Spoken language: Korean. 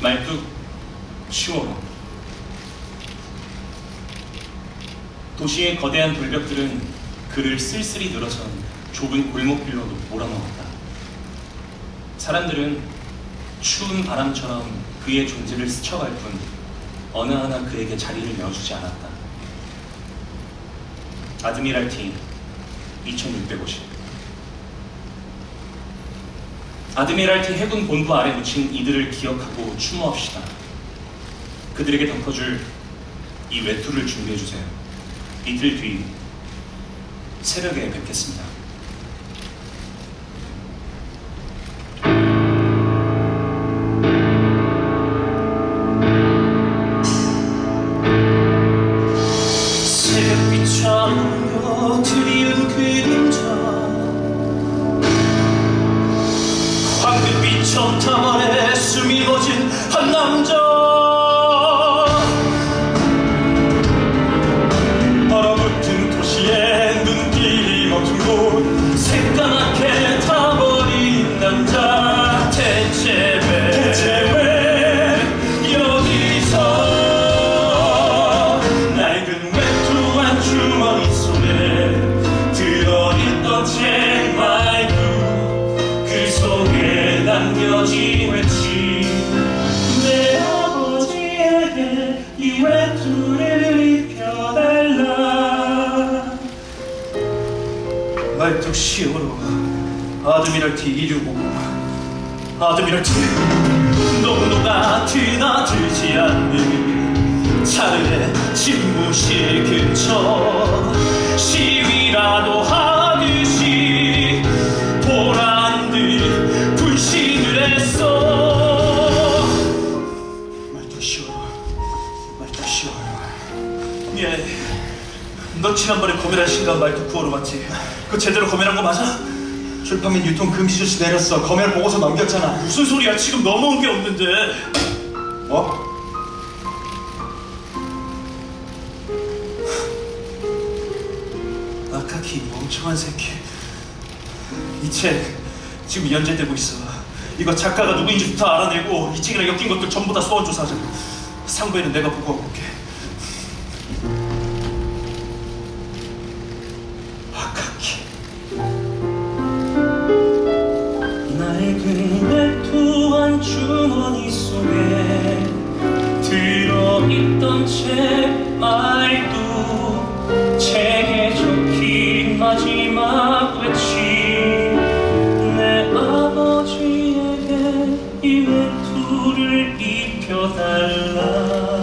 말뚝 치워라. 도시의 거대한 돌벽들은 그를 쓸쓸히 늘어선 좁은 골목길로 몰아넣었다. 사람들은 추운 바람처럼 그의 존재를 스쳐갈 뿐 어느 하나 그에게 자리를 내어주지 않았다. 아드미랄티 2650 아드미랄티 해군 본부 아래 묻힌 이들을 기억하고 추모합시다. 그들에게 덮어줄 이 외투를 준비해주세요. 이틀 뒤 새벽에 뵙겠습니다. 새벽빛 차며 드리운 그림 전탑 아래 숨이 멎은 한 남자. 얼어붙은 도시에 눈길이 멈춘 곳 새까맣게 타버린 남자. 대체 왜 대체 왜 여기서 낡은 외투 한 주머니 속에 들어있던 책 남겨진 외치. 내 아버지에게 이 외투를 입혀달라. 말뚝 시오로 아드미랄티 2650 아드미랄티 농도가 드나들지 않는 차르의 집무실 근처 예. 너 지난번에 검열한 신간 말뚝 구호로 맞지? 그 제대로 검열한 거 맞아? 출판 및 유통 금지 조치 내렸어. 검열 보고서 넘겼잖아. 무슨 소리야? 지금 넘어온 게 없는데. 어? 아카키 멍청한 새끼. 이 책 지금 연재되고 있어. 이거 작가가 누구인지부터 알아내고 이 책이랑 엮인 것들 전부 다 소원 조사하자. 상부에는 내가 보고하고 올게. 있던 책 말도 책에 적힌 마지막 외치. 내 아버지에게 이 외투를 입혀달라